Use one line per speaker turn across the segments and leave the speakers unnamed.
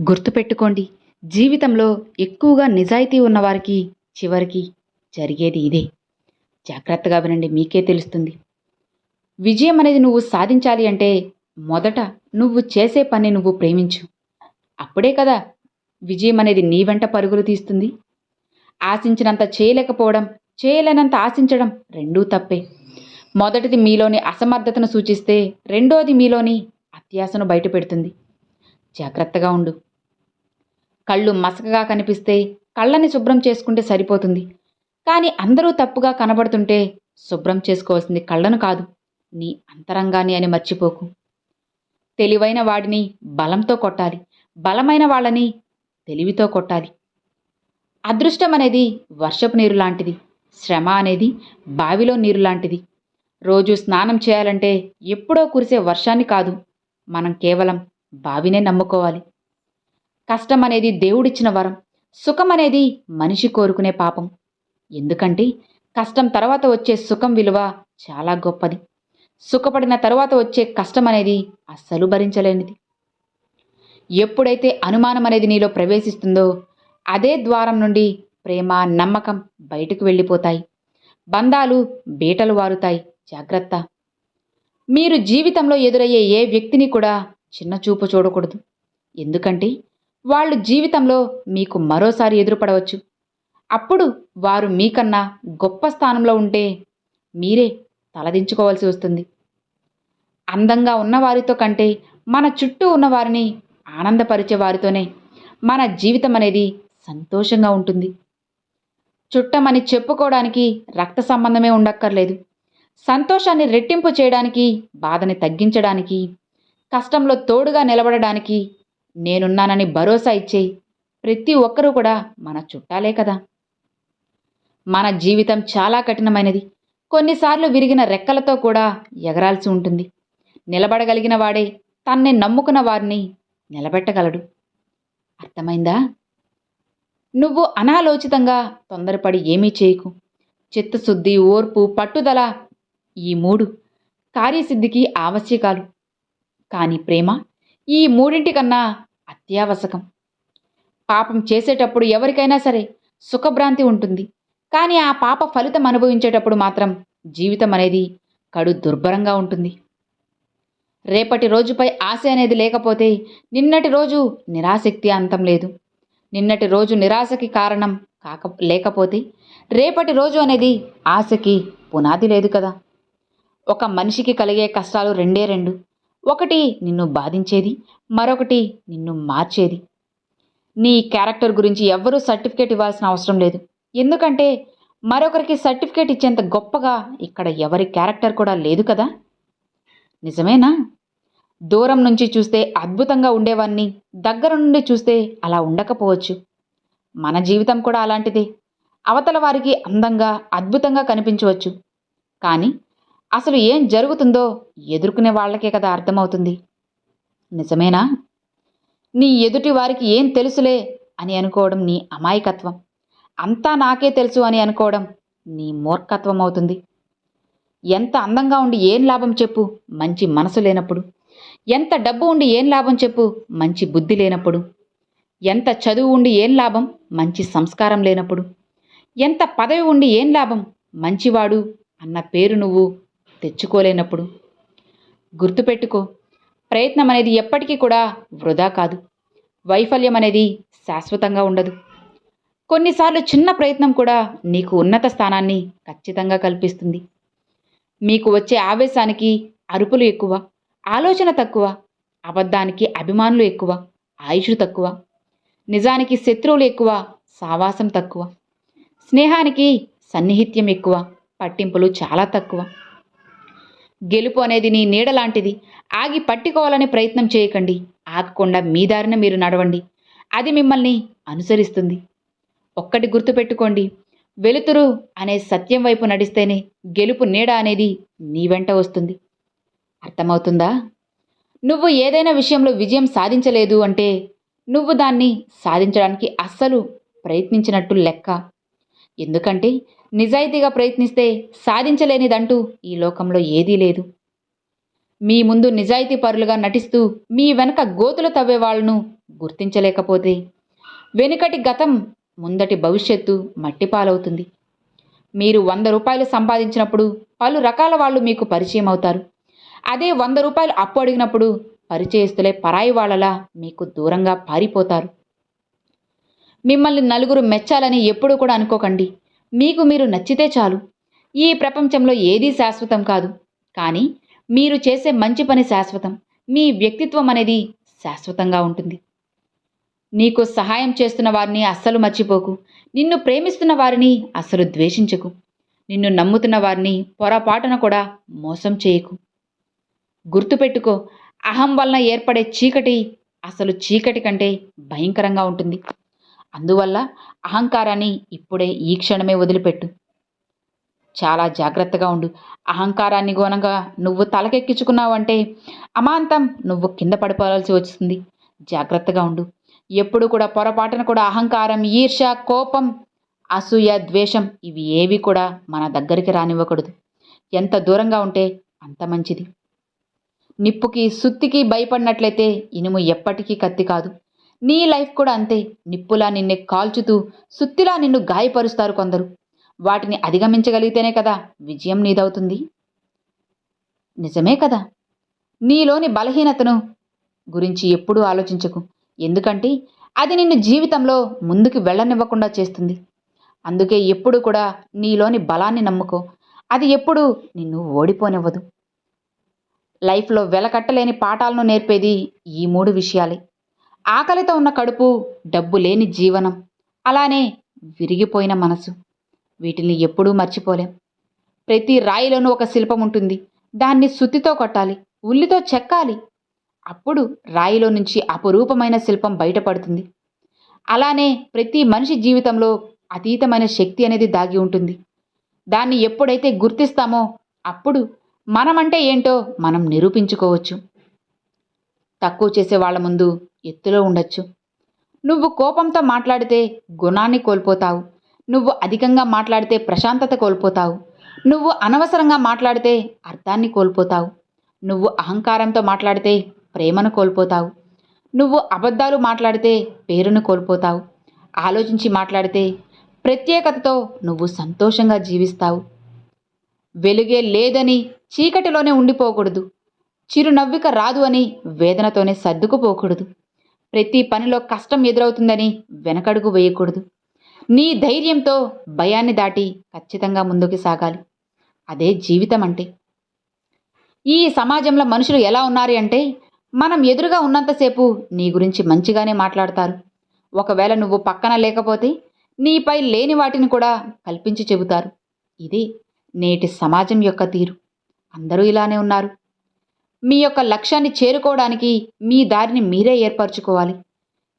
గుర్తుపెట్టుకోండి జీవితంలో ఎక్కువగా నిజాయితీ ఉన్నవారికి చివరికి జరిగేది ఇదే. జాగ్రత్తగా వినండి మీకే తెలుస్తుంది. విజయం అనేది నువ్వు సాధించాలి అంటే మొదట నువ్వు చేసే పని నువ్వు ప్రేమించు. అప్పుడే కదా విజయం అనేది నీ వెంట పరుగులు తీస్తుంది. ఆశించినంత చేయలేకపోవడం చేయలేనంత ఆశించడం రెండూ తప్పే. మొదటిది మీలోని అసమర్థతను సూచిస్తే రెండోది మీలోని అత్యాశను బయటపెడుతుంది. జాగ్రత్తగా ఉండు. కళ్ళు మసకగా కనిపిస్తే కళ్ళని శుభ్రం చేసుకుంటే సరిపోతుంది. కానీ అందరూ తప్పుగా కనబడుతుంటే శుభ్రం చేసుకోవాల్సింది కళ్ళను కాదు నీ అంతరంగాన్ని అని మర్చిపోకు. తెలివైన వాడిని బలంతో కొట్టాలి బలమైన వాళ్ళని తెలివితో కొట్టాలి. అదృష్టం అనేది వర్షపు నీరు లాంటిది శ్రమ అనేది బావిలో నీరు లాంటిది. రోజు స్నానం చేయాలంటే ఎప్పుడో కురిసే వర్షాన్ని కాదు మనం కేవలం బావినే నమ్ముకోవాలి. కష్టం అనేది దేవుడిచ్చిన వరం సుఖం అనేది మనిషి కోరుకునే పాపం. ఎందుకంటే కష్టం తర్వాత వచ్చే సుఖం విలువ చాలా గొప్పది. సుఖపడిన తర్వాత వచ్చే కష్టం అనేది అస్సలు భరించలేనిది. ఎప్పుడైతే అనుమానం అనేది నీలో ప్రవేశిస్తుందో అదే ద్వారం నుండి ప్రేమ నమ్మకం బయటకు వెళ్ళిపోతాయి. బంధాలు బీటలు వారుతాయి. జాగ్రత్త. మీరు జీవితంలో ఎదురయ్యే ఏ వ్యక్తిని కూడా చిన్న చూపు చూడకూడదు. ఎందుకంటే వాళ్ళు జీవితంలో మీకు మరోసారి ఎదురుపడవచ్చు. అప్పుడు వారు మీకన్నా గొప్ప స్థానంలో ఉంటే మీరే తలదించుకోవాల్సి వస్తుంది. అందంగా ఉన్నవారితో కంటే మన చుట్టూ ఉన్నవారిని ఆనందపరిచే వారితోనే మన జీవితం అనేది సంతోషంగా ఉంటుంది. చుట్టమని చెప్పుకోవడానికి రక్త సంబంధమే ఉండక్కర్లేదు. సంతోషాన్ని రెట్టింపు చేయడానికి బాధని తగ్గించడానికి కష్టంలో తోడుగా నిలబడడానికి నేనున్నానని భరోసా ఇచ్చేయి ప్రతి ఒక్కరూ కూడా మన చుట్టాలే కదా. మన జీవితం చాలా కఠినమైనది. కొన్నిసార్లు విరిగిన రెక్కలతో కూడా ఎగరాల్సి ఉంటుంది. నిలబడగలిగిన వాడే తన్ని నమ్ముకున్న వారిని నిలబెట్టగలడు. అర్థమైందా? నువ్వు అనాలోచితంగా తొందరపడి ఏమీ చేయకు. చిత్తశుద్ధి ఓర్పు పట్టుదల ఈ మూడు కార్యసిద్ధికి ఆవశ్యకాలు. కానీ ప్రేమ ఈ మూడింటికన్నా అత్యావశ్యకం పాపం చేసేటప్పుడు ఎవరికైనా సరే సుఖభ్రాంతి ఉంటుంది. కానీ ఆ పాప ఫలితం అనుభవించేటప్పుడు మాత్రం జీవితం అనేది కడు దుర్భరంగా ఉంటుంది. రేపటి రోజుపై ఆశ అనేది లేకపోతే నిన్నటి రోజు నిరాశక్తి అంతం లేదు. నిన్నటి రోజు నిరాశకి కారణం కాక లేకపోతే రేపటి రోజు అనేది ఆశకి పునాది లేదు కదా. ఒక మనిషికి కలిగే కష్టాలు రెండే రెండు. ఒకటి నిన్ను బాధించేది మరొకటి నిన్ను మార్చేది. నీ క్యారెక్టర్ గురించి ఎవ్వరూ సర్టిఫికేట్ ఇవ్వాల్సిన అవసరం లేదు. ఎందుకంటే మరొకరికి సర్టిఫికేట్ ఇచ్చేంత గొప్పగా ఇక్కడ ఎవరి క్యారెక్టర్ కూడా లేదు కదా? నిజమేనా? దూరం నుంచి చూస్తే అద్భుతంగా ఉండేవాన్ని దగ్గర నుండి చూస్తే అలా ఉండకపోవచ్చు. మన జీవితం కూడా అలాంటిదే. అవతల వారికి అందంగా అద్భుతంగా కనిపించవచ్చు. కానీ అసలు ఏం జరుగుతుందో ఎదుర్కొనే వాళ్ళకే కదా అర్థమవుతుంది. నిజమేనా? నీ ఎదుటి వారికి ఏం తెలుసులే అని అనుకోవడం నీ అమాయకత్వం. అంతా నాకే తెలుసు అని అనుకోవడం నీ మూర్ఖత్వం అవుతుంది. ఎంత అందంగా ఉండి ఏం లాభం చెప్పు మంచి మనసు లేనప్పుడు. ఎంత డబ్బు ఉండి ఏం లాభం చెప్పు మంచి బుద్ధి లేనప్పుడు. ఎంత చదువు ఉండి ఏం లాభం మంచి సంస్కారం లేనప్పుడు. ఎంత పదవి ఉండి ఏం లాభం మంచివాడు అన్న పేరు నువ్వు తెచ్చుకోలేనప్పుడు. గుర్తుపెట్టుకో ప్రయత్నం అనేది ఎప్పటికీ కూడా వృధా కాదు. వైఫల్యం అనేది శాశ్వతంగా ఉండదు. కొన్నిసార్లు చిన్న ప్రయత్నం కూడా నీకు ఉన్నత స్థానాన్ని ఖచ్చితంగా కల్పిస్తుంది. మీకు వచ్చే ఆవేశానికి అరుపులు ఎక్కువ ఆలోచన తక్కువ అబద్ధానికి అభిమానులు ఎక్కువ ఆయుషు తక్కువ నిజానికి శత్రువులు ఎక్కువ సావాసం తక్కువ స్నేహానికి సన్నిహిత్యం ఎక్కువ పట్టింపులు చాలా తక్కువ. గెలుపు అనేది నీ నీడ లాంటిది. ఆగి పట్టుకోవాలని ప్రయత్నం చేయకండి. ఆగకుండా మీ దారిన మీరు నడవండి. అది మిమ్మల్ని అనుసరిస్తుంది. ఒక్కటి గుర్తుపెట్టుకోండి. వెలుతురు అనే సత్యం వైపు నడిస్తేనే గెలుపు నీడ అనేది నీ వెంట వస్తుంది. అర్థమవుతుందా? నువ్వు ఏదైనా విషయంలో విజయం సాధించలేదు అంటే నువ్వు దాన్ని సాధించడానికి అస్సలు ప్రయత్నించినట్టు లెక్క. ఎందుకంటే నిజాయితీగా ప్రయత్నిస్తే సాధించలేనిదంటూ ఈ లోకంలో ఏదీ లేదు. మీ ముందు నిజాయితీ పరులుగా నటిస్తూ మీ వెనక గోతులు తవ్వే వాళ్ళను గుర్తించలేకపోతే వెనుకటి గతం ముందటి భవిష్యత్తు మట్టిపాలవుతుంది. మీరు వంద రూపాయలు సంపాదించినప్పుడు పలు రకాల వాళ్ళు మీకు పరిచయం అవుతారు. అదే వంద రూపాయలు అప్పు అడిగినప్పుడు పరిచయస్తులే పరాయి వాళ్ళలా మీకు దూరంగా పారిపోతారు. మిమ్మల్ని నలుగురు మెచ్చాలని ఎప్పుడూ కూడా అనుకోకండి. మీకు మీరు నచ్చితే చాలు. ఈ ప్రపంచంలో ఏదీ శాశ్వతం కాదు. కానీ మీరు చేసే మంచి పని శాశ్వతం. మీ వ్యక్తిత్వం అనేది శాశ్వతంగా ఉంటుంది. నీకు సహాయం చేస్తున్న వారిని అస్సలు మర్చిపోకు. నిన్ను ప్రేమిస్తున్న వారిని అస్సలు ద్వేషించకు. నిన్ను నమ్ముతున్న వారిని పొరపాటున కూడా మోసం చేయకు. గుర్తుపెట్టుకో అహం వలన ఏర్పడే చీకటి అసలు చీకటి కంటే భయంకరంగా ఉంటుంది. అందువల్ల అహంకారాన్ని ఇప్పుడే ఈ క్షణమే వదిలిపెట్టు. చాలా జాగ్రత్తగా ఉండు. అహంకారాన్ని గోనంగా నువ్వు తలకెక్కించుకున్నావంటే అమాంతం నువ్వు కింద పడిపోవాల్సి వస్తుంది జాగ్రత్తగా ఉండు. ఎప్పుడు కూడా పొరపాటున కూడా అహంకారం ఈర్ష కోపం అసూయ ద్వేషం ఇవి ఏవి కూడా మన దగ్గరికి రానివ్వకూడదు. ఎంత దూరంగా ఉంటే అంత మంచిది. నిప్పుకి సుత్తికి భయపడినట్లయితే ఇనుము ఎప్పటికీ కత్తి కాదు. నీ లైఫ్ కూడా అంతే. నిప్పులా నిన్నే కాల్చుతూ సుత్తిలా నిన్ను గాయపరుస్తారు కొందరు. వాటిని అధిగమించగలిగితేనే కదా విజయం నీదవుతుంది. నిజమే కదా. నీలోని బలహీనతను గురించి ఎప్పుడూ ఆలోచించకు. ఎందుకంటే అది నిన్ను జీవితంలో ముందుకు వెళ్ళనివ్వకుండా చేస్తుంది. అందుకే ఎప్పుడు కూడా నీలోని బలాన్ని నమ్ముకో. అది ఎప్పుడు నిన్ను ఓడిపోనివ్వదు. లైఫ్లో వెలకట్టలేని పాఠాలను నేర్పేది ఈ మూడు విషయాలే. ఆకలితో ఉన్న కడుపు డబ్బు లేని జీవనం. అలానే విరిగిపోయిన మనసు. వీటిని ఎప్పుడూ మర్చిపోలేం. ప్రతి రాయిలోనూ ఒక శిల్పం ఉంటుంది. దాన్ని సుత్తితో కొట్టాలి ఉల్లితో చెక్కాలి. అప్పుడు రాయిలో నుంచి అపురూపమైన శిల్పం బయటపడుతుంది. అలానే ప్రతి మనిషి జీవితంలో అతీతమైన శక్తి అనేది దాగి ఉంటుంది. దాన్ని ఎప్పుడైతే గుర్తిస్తామో అప్పుడు మనమంటే ఏంటో మనం నిరూపించుకోవచ్చు. తక్కువ చేసే వాళ్ళ ముందు ఎత్తులో ఉండొచ్చు. నువ్వు కోపంతో మాట్లాడితే గుణాన్ని కోల్పోతావు. నువ్వు అధికంగా మాట్లాడితే ప్రశాంతత కోల్పోతావు. నువ్వు అనవసరంగా మాట్లాడితే అర్థాన్ని కోల్పోతావు. నువ్వు అహంకారంతో మాట్లాడితే ప్రేమను కోల్పోతావు. నువ్వు అబద్ధాలు మాట్లాడితే పేరును కోల్పోతావు. ఆలోచించి మాట్లాడితే ప్రత్యేకతతో నువ్వు సంతోషంగా జీవిస్తావు. వెలుగే లేదని చీకటిలోనే ఉండిపోకూడదు. చిరునవ్విక రాదు అని వేదనతోనే సర్దుకుపోకూడదు. ప్రతి పనిలో కష్టం ఎదురవుతుందని వెనకడుగు వేయకూడదు. నీ ధైర్యంతో భయాన్ని దాటి ఖచ్చితంగా ముందుకు సాగాలి. అదే జీవితం అంటే ఈ సమాజంలో మనుషులు ఎలా ఉన్నారు అంటే మనం ఎదురుగా ఉన్నంతసేపు నీ గురించి మంచిగానే మాట్లాడతారు. ఒకవేళ నువ్వు పక్కన లేకపోతే నీపై లేని వాటిని కూడా కల్పించి చెబుతారు. ఇది నేటి సమాజం యొక్క తీరు. అందరూ ఇలానే ఉన్నారు. మీ యొక్క లక్ష్యాన్ని చేరుకోవడానికి మీ దారిని మీరే ఏర్పరచుకోవాలి.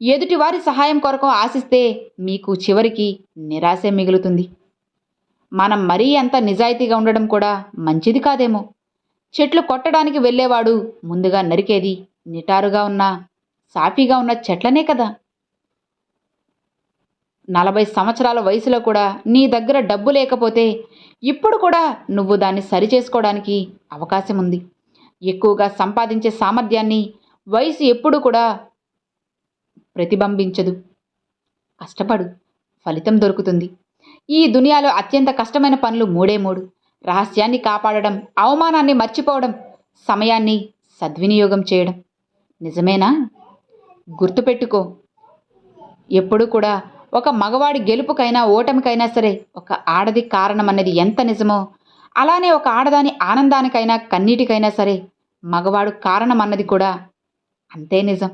ఎదుటివారి సహాయం కొరకు ఆశిస్తే మీకు చివరికి నిరాశే మిగులుతుంది. మనం మరీ అంత నిజాయితీగా ఉండడం కూడా మంచిది కాదేమో. చెట్లు కొట్టడానికి వెళ్ళేవాడు ముందుగా నరికేది నిటారుగా ఉన్న సాఫీగా ఉన్న చెట్లనే కదా. నలభై సంవత్సరాల వయసులో కూడా నీ దగ్గర డబ్బు లేకపోతే ఇప్పుడు కూడా నువ్వు దాన్ని సరిచేసుకోవడానికి అవకాశం ఉంది. ఎక్కువగా సంపాదించే సామర్థ్యాన్ని వయసు ఎప్పుడు కూడా ప్రతిబింబించదు. కష్టపడు ఫలితం దొరుకుతుంది. ఈ దునియాలో అత్యంత కష్టమైన పనులు మూడే మూడు. రహస్యాన్ని కాపాడడం అవమానాన్ని మర్చిపోవడం సమయాన్ని సద్వినియోగం చేయడం. నిజమేనా? గుర్తుపెట్టుకో ఎప్పుడు కూడా ఒక మగవాడి గెలుపుకైనా ఓటమికైనా సరే ఒక ఆడది కారణం అన్నది ఎంత నిజమో అలానే ఒక ఆడదాని ఆనందానికైనా కన్నీటికైనా సరే మగవాడు కారణం అన్నది కూడా అంతే నిజం.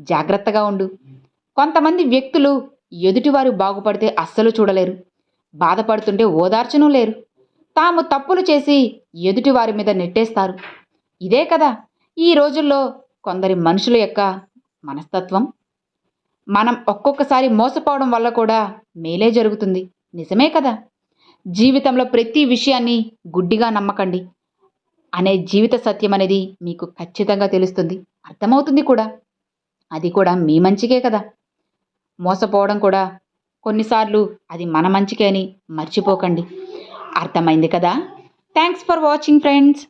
జాగ్రత్తగా ఉండు. కొంతమంది వ్యక్తులు ఎదుటివారు బాగుపడితే అస్సలు చూడలేరు. బాధపడుతుంటే ఓదార్చను లేరు. తాము తప్పులు చేసి ఎదుటివారి మీద నెట్టేస్తారు. ఇదే కదా ఈ రోజుల్లో కొందరి మనుషుల యొక్క మనస్తత్వం. మనం ఒక్కొక్కసారి మోసపోవడం వల్ల కూడా మేలే జరుగుతుంది. నిజమే కదా? జీవితంలో ప్రతి విషయాన్ని గుడ్డిగా నమ్మకండి. అనే జీవిత సత్యం అనేది మీకు ఖచ్చితంగా తెలుస్తుంది. అర్థమవుతుంది కూడా. అది కూడా మీ మంచికే కదా. మోసపోవడం కూడా కొన్నిసార్లు అది మన మంచికే అని మర్చిపోకండి. అర్థమైంది కదా? Thanks for watching friends